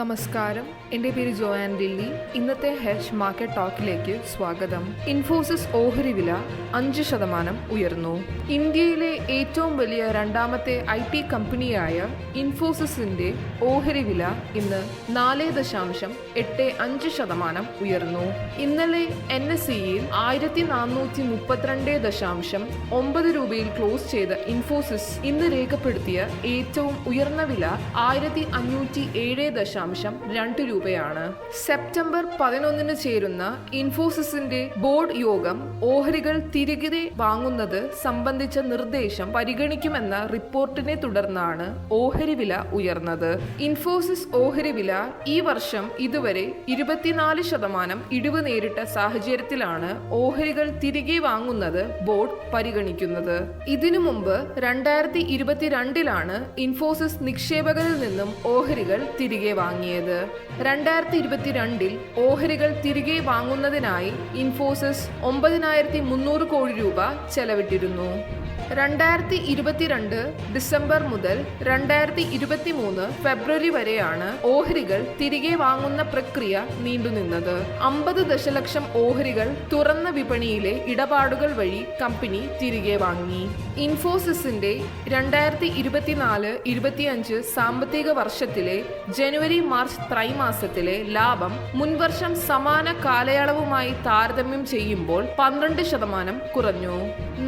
നമസ്കാരം. എന്റെ പേര് ജോയാൻ ലില്ലി ഇന്നത്തെ ഹെച്ച് മാർക്കറ്റ് ടോക്കിലേക്ക് സ്വാഗതം. ഇൻഫോസിസ് ഓഹരി വില അഞ്ച് ശതമാനം ഉയർന്നു. ഇന്ത്യയിലെ ഏറ്റവും വലിയ രണ്ടാമത്തെ ഐ ടി കമ്പനിയായ ഇൻഫോസിസിന്റെ ഓഹരി വില ഇന്ന് നാല് ദശാംശം എട്ട് അഞ്ച് ശതമാനം ഉയർന്നു. ഇന്നലെ എൻ എസ് സിയിൽ ആയിരത്തി നാനൂറ്റി മുപ്പത്തിരണ്ട് ദശാംശം ഒമ്പത് രൂപയിൽ ക്ലോസ് ചെയ്ത ഇൻഫോസിസ് ഇന്ന് രേഖപ്പെടുത്തിയ ഏറ്റവും ഉയർന്ന വില ആയിരത്തി അഞ്ഞൂറ്റി ഏഴ് ദശാംശം രണ്ട് രൂപയാണ്. സെപ്റ്റംബർ പതിനൊന്നിന് ചേരുന്ന ഇൻഫോസിസിന്റെ ബോർഡ് യോഗം ഓഹരികൾ തിരികെ വാങ്ങുന്നത് സംബന്ധിച്ച നിർദ്ദേശം പരിഗണിക്കുമെന്ന റിപ്പോർട്ടിനെ തുടർന്നാണ് ഓഹരി വില ഉയർന്നത്. ഇൻഫോസിസ് ഓഹരി വില ഈ വർഷം ഇതുവരെ ഇരുപത്തിനാല് ശതമാനം ഇടിവ് നേരിട്ട സാഹചര്യത്തിലാണ് ഓഹരികൾ തിരികെ വാങ്ങുന്നത് ബോർഡ് പരിഗണിക്കുന്നത്. ഇതിനു മുമ്പ് രണ്ടായിരത്തി ഇരുപത്തിരണ്ടിലാണ് ഇൻഫോസിസ് നിക്ഷേപകരിൽ നിന്നും ഓഹരികൾ തിരികെ വാങ്ങിയത്. രണ്ടായിരത്തി ഇരുപത്തിരണ്ടിൽ ഓഹരികൾ തിരികെ വാങ്ങുന്നതിനായി ഇൻഫോസിസ് ഒമ്പതിനായിരത്തി മുന്നൂറ് കോടി രൂപ ചെലവിട്ടിരുന്നു. രണ്ടായിരത്തി ഇരുപത്തിരണ്ട് ഡിസംബർ മുതൽ രണ്ടായിരത്തി ഇരുപത്തി മൂന്ന് ഫെബ്രുവരി വരെയാണ് ഓഹരികൾ തിരികെ വാങ്ങുന്ന പ്രക്രിയ നീണ്ടുനിന്നത്. അമ്പത് ദശലക്ഷം ഓഹരികൾ തുറന്ന വിപണിയിലെ ഇടപാടുകൾ വഴി കമ്പനി തിരികെ വാങ്ങി. ഇൻഫോസിസിന്റെ രണ്ടായിരത്തി ഇരുപത്തിനാല് ഇരുപത്തിയഞ്ച് സാമ്പത്തിക വർഷത്തിലെ ജനുവരി മാർച്ച് ത്രൈമാസത്തിലെ ലാഭം മുൻവർഷം സമാന കാലയളവുമായി താരതമ്യം ചെയ്യുമ്പോൾ പന്ത്രണ്ട് ശതമാനം കുറഞ്ഞു.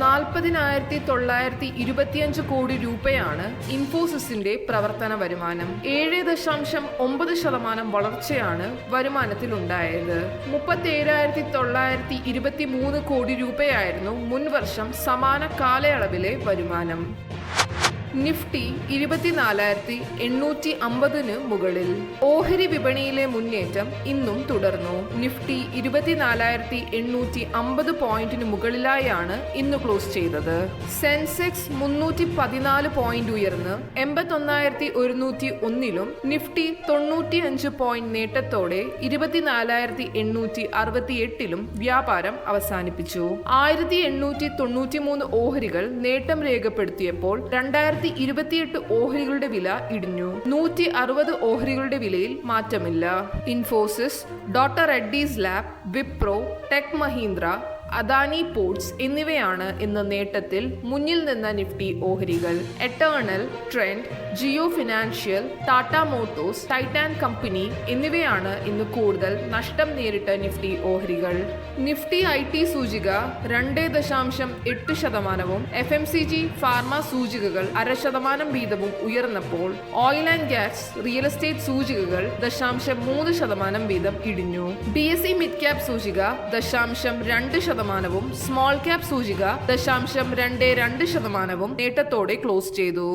നാൽപ്പതിനായിരത്തി തൊള്ളായിരത്തി ഇരുപത്തിയഞ്ച് കോടി രൂപയാണ് ഇൻഫോസിസിന്റെ പ്രവർത്തന വരുമാനം. ഏഴ് ദശാംശം ഒമ്പത് ശതമാനം വളർച്ചയാണ് വരുമാനത്തിലുണ്ടായത്. മുപ്പത്തി ഏഴായിരത്തി തൊള്ളായിരത്തി ഇരുപത്തി മൂന്ന് കോടി രൂപയായിരുന്നു മുൻവർഷം സമാന കാലയളവിലെ വരുമാനം. നിഫ്റ്റി ഇരുപത്തിനാലായിരത്തി എണ്ണൂറ്റി അമ്പതിന് മുകളിൽ. ഓഹരി വിപണിയിലെ മുന്നേറ്റം ഇന്നും തുടർന്നു. നിഫ്റ്റി ഇരുപത്തിനാലായിരത്തി എണ്ണൂറ്റി അമ്പത് പോയിന്റിന് മുകളിലായാണ് ഇന്ന് ക്ലോസ് ചെയ്തത്. സെൻസെക്സ് മുന്നൂറ്റി പതിനാല് പോയിന്റ് ഉയർന്ന് എൺപത്തൊന്നായിരത്തി ഒരുന്നൂറ്റി ഒന്നിലും നിഫ്റ്റി തൊണ്ണൂറ്റി അഞ്ച് പോയിന്റ് നേട്ടത്തോടെ ഇരുപത്തിനാലായിരത്തി എണ്ണൂറ്റി അറുപത്തി എട്ടിലും വ്യാപാരം അവസാനിപ്പിച്ചു. ആയിരത്തി എണ്ണൂറ്റി തൊണ്ണൂറ്റി മൂന്ന് ഓഹരികൾ നേട്ടം രേഖപ്പെടുത്തിയപ്പോൾ രണ്ടായിരത്തി ഇരുപത്തിയെട്ട് ഓഹരികളുടെ വില ഇടിഞ്ഞു. നൂറ്റി അറുപത് ഓഹരികളുടെ വിലയിൽ മാറ്റമില്ല. Infosys doctor Reddy's Lab Wipro Tech Mahindra Adani Ports എന്നിവയാണ് ഇന്ന് നേട്ടത്തിൽ മുന്നിൽ നിന്ന നിഫ്റ്റി ഓഹരികൾ. Eternal Trent Jio Financial Tata Motors Titan company എന്നിവയാണ് ഇന്ന് കൂടുതൽ നഷ്ടം നേരിട്ട നിഫ്റ്റി ഓഹരികൾ. നിഫ്റ്റി ഐ ടി സൂചിക രണ്ട് ദശാംശം എട്ട് ശതമാനവും F M C G pharma സൂചികകൾ അര ശതമാനം വീതവും ഉയർന്നപ്പോൾ oil and gas real estate സൂചികകൾ ദശാംശം മൂന്ന് ശതമാനം വീതം ഇടിഞ്ഞു. B S C mid cap സൂചിക ദശാംശം രണ്ട് ശതമാനവും സ്മോൾ ക്യാപ് സൂചിക ദശാംശം രണ്ട് രണ്ട് ശതമാനവും നേട്ടത്തോടെ ക്ലോസ് ചെയ്തു.